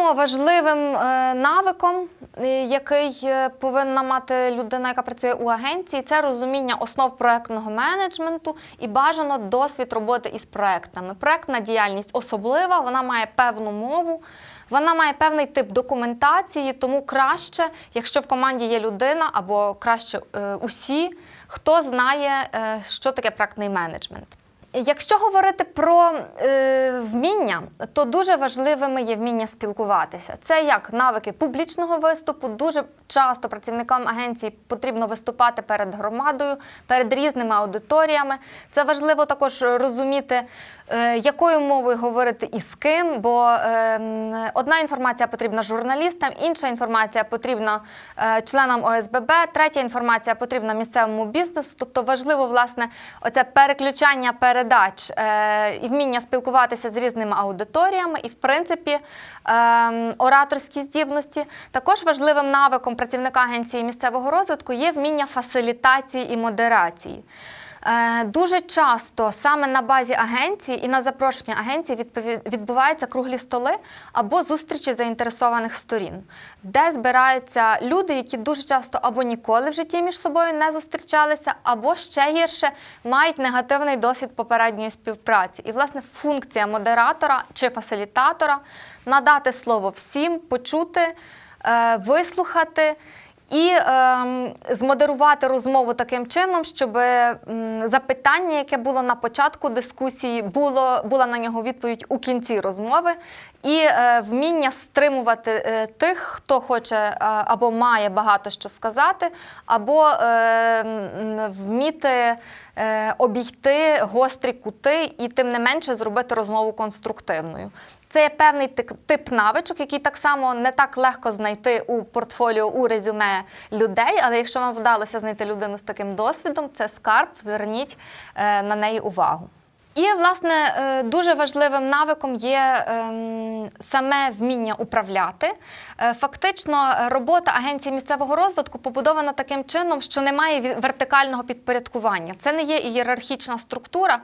само важливим е, навиком, е, який е, повинна мати людина, яка працює у агенції, це розуміння основ проектного менеджменту і бажано досвід роботи із проектами. Проектна діяльність особлива, вона має певну мову. Вона має певний тип документації, тому краще, якщо в команді є людина, або краще усі, хто знає, що таке проектний менеджмент. Якщо говорити про е, вміння, то дуже важливими є вміння спілкуватися. Це як навики публічного виступу. Дуже часто працівникам агенції потрібно виступати перед громадою, перед різними аудиторіями. Це важливо також розуміти, е, якою мовою говорити і з ким, бо е, одна інформація потрібна журналістам, інша інформація потрібна е, членам ОСББ, третя інформація потрібна місцевому бізнесу. Тобто важливо, власне, оце переключання передач е, і вміння спілкуватися з різними аудиторіями, і, в принципі, е, ораторські здібності. Також важливим навиком працівника агенції місцевого розвитку є вміння фасилітації і модерації. Е, Дуже часто саме на базі агенції і на запрошення агенції відбуваються круглі столи або зустрічі заінтересованих сторін, де збираються люди, які дуже часто або ніколи в житті між собою не зустрічалися, або ще гірше мають негативний досвід попередньої співпраці. І, власне, функція модератора чи фасилітатора надати слово всім, почути, е, вислухати. І ем, змодерувати розмову таким чином, щоб м, запитання, яке було на початку дискусії, було, була на нього відповідь у кінці розмови, і е, вміння стримувати е, тих, хто хоче е, або має багато що сказати, або е, вміти е, обійти гострі кути і тим не менше зробити розмову конструктивною. Це є певний тип навичок, який так само не так легко знайти у портфоліо у резюме людей. Але якщо вам вдалося знайти людину з таким досвідом, це скарб. Зверніть е, на неї увагу. І, власне, е, дуже важливим навиком є ем, саме вміння управляти. Е, Фактично, робота агенції місцевого розвитку побудована таким чином, що немає вертикального підпорядкування. Це не є ієрархічна структура,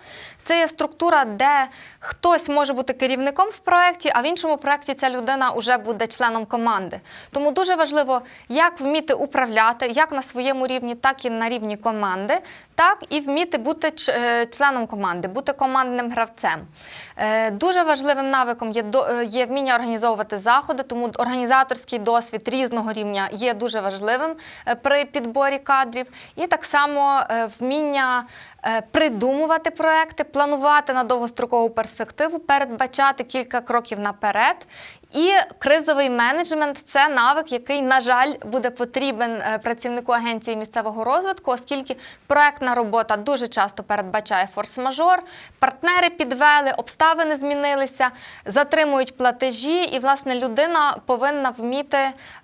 це є структура, де хтось може бути керівником в проєкті, а в іншому проєкті ця людина вже буде членом команди. Тому дуже важливо, як вміти управляти, як на своєму рівні, так і на рівні команди, так і вміти бути е, членом команди, бути командним гравцем. Е, Дуже важливим навиком є, е, є вміння організовувати заходи, тому організаторський досвід різного рівня є дуже важливим при підборі кадрів. І так само вміння придумувати проекти, планувати на довгострокову перспективу, передбачати кілька кроків наперед. І кризовий менеджмент це навик, який, на жаль, буде потрібен е, працівнику агенції місцевого розвитку, оскільки проектна робота дуже часто передбачає форс-мажор, партнери підвели, обставини змінилися, затримують платежі, і власне людина повинна вміти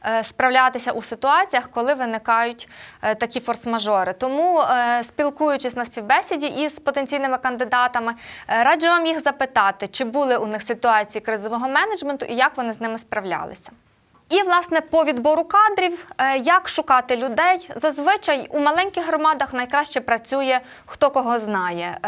е, справлятися у ситуаціях, коли виникають е, такі форс-мажори. Тому, е, спілкуючись на співбесіді із потенційними кандидатами, е, раджу вам їх запитати, чи були у них ситуації кризового менеджменту і як вони з ними справлялися. І, власне, по відбору кадрів, е, як шукати людей. Зазвичай у маленьких громадах найкраще працює хто кого знає.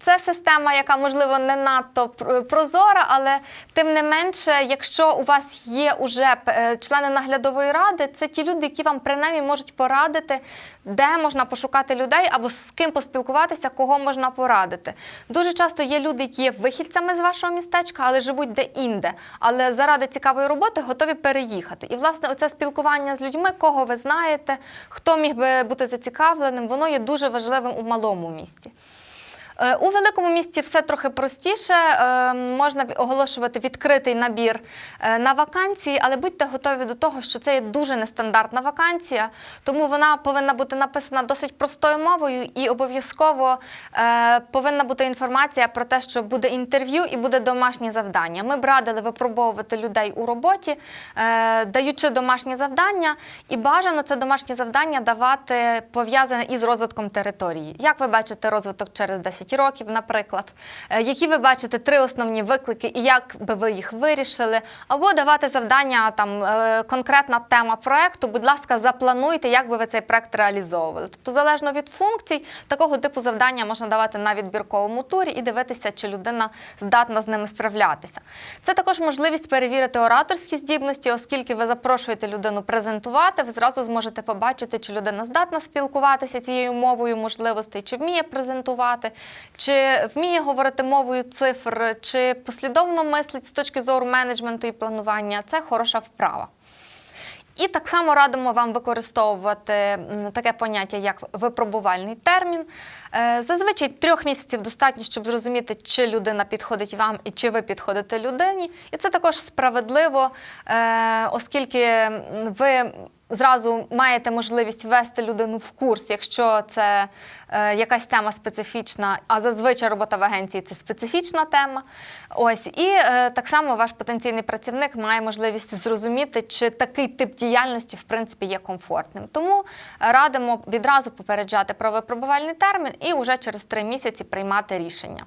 Це система, яка, можливо, не надто прозора, але тим не менше, якщо у вас є уже е, члени наглядової ради, це ті люди, які вам принаймні можуть порадити, де можна пошукати людей або з ким поспілкуватися, кого можна порадити. Дуже часто є люди, які є вихідцями з вашого містечка, але живуть де-інде, але заради цікавої роботи готові переїхати. І, власне, оце спілкування з людьми, кого ви знаєте, хто міг би бути зацікавленим, воно є дуже важливим у малому місті. Е, У великому місті все трохи простіше. е, Можна оголошувати відкритий набір е, на вакансії, але будьте готові до того, що це є дуже нестандартна вакансія, тому вона повинна бути написана досить простою мовою і обов'язково повинна бути інформація про те, що буде інтерв'ю і буде домашнє завдання. Ми б радили випробовувати людей у роботі, даючи домашні завдання, і бажано це домашнє завдання давати пов'язане із розвитком території. Як ви бачите розвиток через 10 20 років, наприклад. Е, Які ви бачите три основні виклики і як би ви їх вирішили, або давати завдання там е, конкретна тема проекту. Будь ласка, заплануйте, як би ви цей проект реалізовували. Тобто, залежно від функцій, такого типу завдання можна давати на відбірковому турі і дивитися, чи людина здатна з ними справлятися. Це також можливість перевірити ораторські здібності, оскільки ви запрошуєте людину презентувати, ви зразу зможете побачити, чи людина здатна спілкуватися цією мовою можливостей, чи вміє презентувати, чи вміє говорити мовою цифр, чи послідовно мислить з точки зору менеджменту і планування. Це хороша вправа. І так само радимо вам використовувати таке поняття, як випробувальний термін. Е, Зазвичай трьох місяців достатньо, щоб зрозуміти, чи людина підходить вам і чи ви підходите людині. І це також справедливо, е, оскільки ви зразу маєте можливість ввести людину в курс, якщо це е, якась тема специфічна, а зазвичай робота в агенції це специфічна тема. Ось і е, так само ваш потенційний працівник має можливість зрозуміти, чи такий тип діяльності в принципі є комфортним. Тому радимо відразу попереджати про випробувальний термін і вже через три місяці приймати рішення.